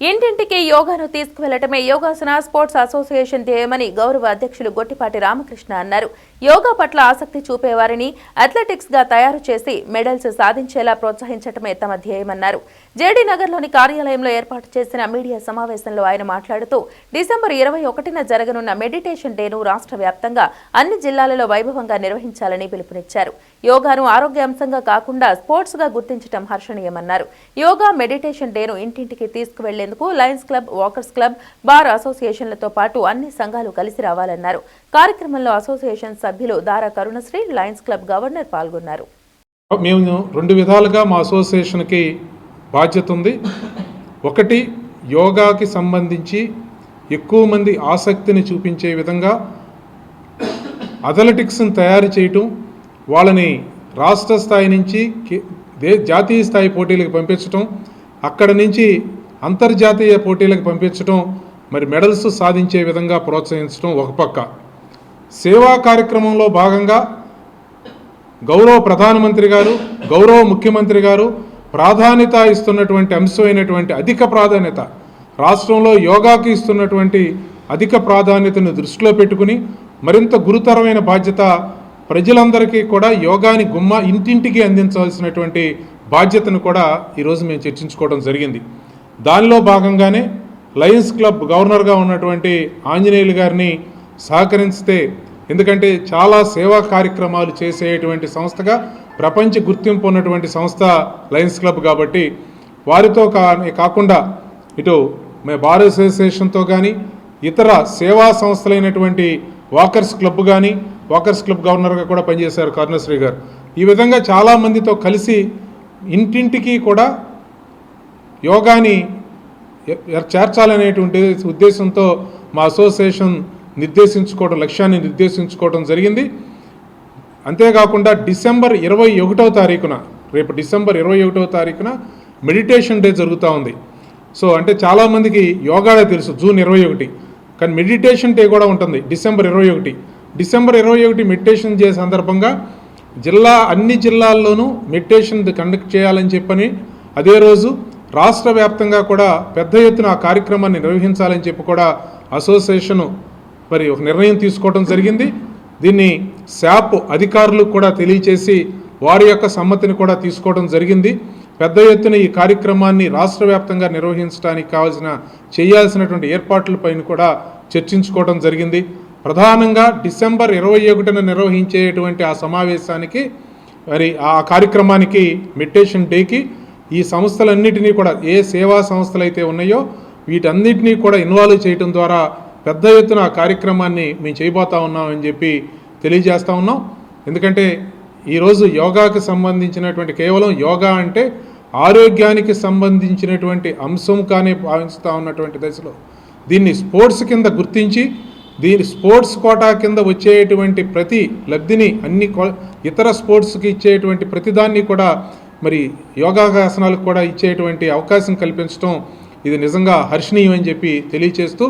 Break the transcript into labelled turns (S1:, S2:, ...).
S1: ఇంటింటికి యోగాను తీసుకువెళ్ళటమే యోగాసన స్పోర్ట్స్ అసోసియేషన్ ధ్యేయమని గౌరవ అధ్యక్షులు గొట్టిపాటి రామకృష్ణ అన్నారు. యోగా పట్ల ఆసక్తి చూపేవారిని అథ్లెటిక్స్గా తయారు చేసి మెడల్స్ సాధించేలా ప్రోత్సహించటమే తమ ధ్యేయమన్నారు. జేడీ నగర్లోని కార్యాలయంలో ఏర్పాటు చేసిన మీడియా సమావేశంలో ఆయన మాట్లాడుతూ డిసెంబర్ ఇరవై ఒకటిన జరగనున్న మెడిటేషన్ డేను రాష్ట్ర వ్యాప్తంగా అన్ని జిల్లాలలో వైభవంగా నిర్వహించాలని పిలుపునిచ్చారు. యోగాను ఆరోగ్య అంశంగా కాకుండా స్పోర్ట్స్గా గుర్తించడం హర్షణీయమన్నారు. యోగా మెడిటేషన్ డేను ఇంటింటికి తీసుకువెళ్ళేందుకు Lions Club Walkers Club Bar అసోసియేషన్లతో పాటు అన్ని సంఘాలు కలిసి రావాలన్నారు. కార్యక్రమంలో అసోసియేషన్ సభ్యులు Dara Karunasri Lions Club governor పాల్గొన్నారు.
S2: మేము రెండు విధాలుగా మా అసోసియేషన్కి బాధ్యత ఉంది. ఒకటి యోగాకి సంబంధించి ఎక్కువ మంది ఆసక్తిని చూపించే విధంగా అథ్లెటిక్స్ని తయారు చేయటం వాళ్ళని రాష్ట్ర స్థాయి నుంచి దే జాతీయ స్థాయి పోటీలకు పంపించటం అక్కడ నుంచి అంతర్జాతీయ పోటీలకు పంపించటం మరి మెడల్స్ సాధించే విధంగా ప్రోత్సహించడం ఒక పక్క. సేవా కార్యక్రమంలో భాగంగా గౌరవ ప్రధానమంత్రి గారు గౌరవ ముఖ్యమంత్రి గారు ప్రాధాన్యత ఇస్తున్నటువంటి అంశమైనటువంటి అధిక ప్రాధాన్యత రాష్ట్రంలో యోగాకి ఇస్తున్నటువంటి అధిక ప్రాధాన్యతను దృష్టిలో పెట్టుకుని మరింత గురుతరమైన బాధ్యత ప్రజలందరికీ కూడా యోగాని గుమ్మ ఇంటింటికి అందించవలసినటువంటి బాధ్యతను కూడా ఈరోజు మేము చర్చించుకోవడం జరిగింది. దానిలో భాగంగానే లయన్స్ క్లబ్ గవర్నర్గా ఉన్నటువంటి ఆంజనేయులు గారిని సహకరిస్తే. ఎందుకంటే చాలా సేవా కార్యక్రమాలు చేసేటువంటి సంస్థగా ప్రపంచ గుర్తింపు ఉన్నటువంటి సంస్థ లయన్స్ క్లబ్ కాబట్టి వారితో కా కాకుండా ఇటు మే బార్ అసోసియేషన్తో కానీ ఇతర సేవా సంస్థలైనటువంటి వాకర్స్ క్లబ్ కానీ వాకర్స్ క్లబ్ గవర్నర్గా కూడా పనిచేశారు కరుణశ్రీ గారు. ఈ విధంగా చాలామందితో కలిసి ఇంటింటికి కూడా యోగాని చేర్చాలనేటువంటి ఉద్దేశంతో మా అసోసియేషన్ నిర్దేశించుకోవడం లక్ష్యాన్ని నిర్దేశించుకోవడం జరిగింది. అంతేకాకుండా డిసెంబర్ ఇరవై ఒకటవ తారీఖున రేపు డిసెంబర్ ఇరవై ఒకటవ తారీఖున మెడిటేషన్ డే జరుగుతూ ఉంది. సో అంటే చాలామందికి యోగాడే తెలుసు జూన్ ఇరవై ఒకటి. కానీ మెడిటేషన్ డే కూడా ఉంటుంది డిసెంబర్ ఇరవై ఒకటి. డిసెంబర్ ఇరవై ఒకటి మెడిటేషన్ డే సందర్భంగా జిల్లా అన్ని జిల్లాల్లోనూ మెడిటేషన్ కండక్ట్ చేయాలని చెప్పని అదే రోజు రాష్ట్ర వ్యాప్తంగా కూడా పెద్ద ఎత్తున ఆ కార్యక్రమాన్ని నిర్వహించాలని చెప్పి కూడా అసోసియేషను మరి ఒక నిర్ణయం తీసుకోవడం జరిగింది. దీన్ని శాప్ అధికారులు కూడా తెలియచేసి వారి యొక్క సమ్మతిని కూడా తీసుకోవడం జరిగింది. పెద్ద ఎత్తున ఈ కార్యక్రమాన్ని రాష్ట్ర వ్యాప్తంగా నిర్వహించడానికి కావాల్సిన చేయాల్సినటువంటి ఏర్పాట్లపైన కూడా చర్చించుకోవడం జరిగింది. ప్రధానంగా డిసెంబర్ ఇరవై ఒకటిన నిర్వహించేటువంటి ఆ సమావేశానికి మరి ఆ కార్యక్రమానికి మెడిటేషన్ డేకి ఈ సంస్థలన్నిటినీ కూడా ఏ సేవా సంస్థలు అయితే ఉన్నాయో వీటన్నిటినీ కూడా ఇన్వాల్వ్ చేయడం ద్వారా పెద్ద ఎత్తున ఆ కార్యక్రమాన్ని మేము చేయబోతా ఉన్నామని చెప్పి తెలియజేస్తూ ఉన్నాం. ఎందుకంటే ఈరోజు యోగాకి సంబంధించినటువంటి కేవలం యోగా అంటే ఆరోగ్యానికి సంబంధించినటువంటి అంశం కానీ భావిస్తూ ఉన్నటువంటి దశలో దీన్ని స్పోర్ట్స్ కింద గుర్తించి దీని స్పోర్ట్స్ కోటా కింద వచ్చేటువంటి ప్రతి లబ్ధిని అన్ని కో- ఇతర స్పోర్ట్స్కి ఇచ్చేటువంటి ప్రతిదాన్ని కూడా మరి యోగాసనాలకు కూడా ఇచ్చేటువంటి అవకాశం కల్పించడం ఇది నిజంగా హర్షణీయం అని చెప్పి తెలియచేస్తూ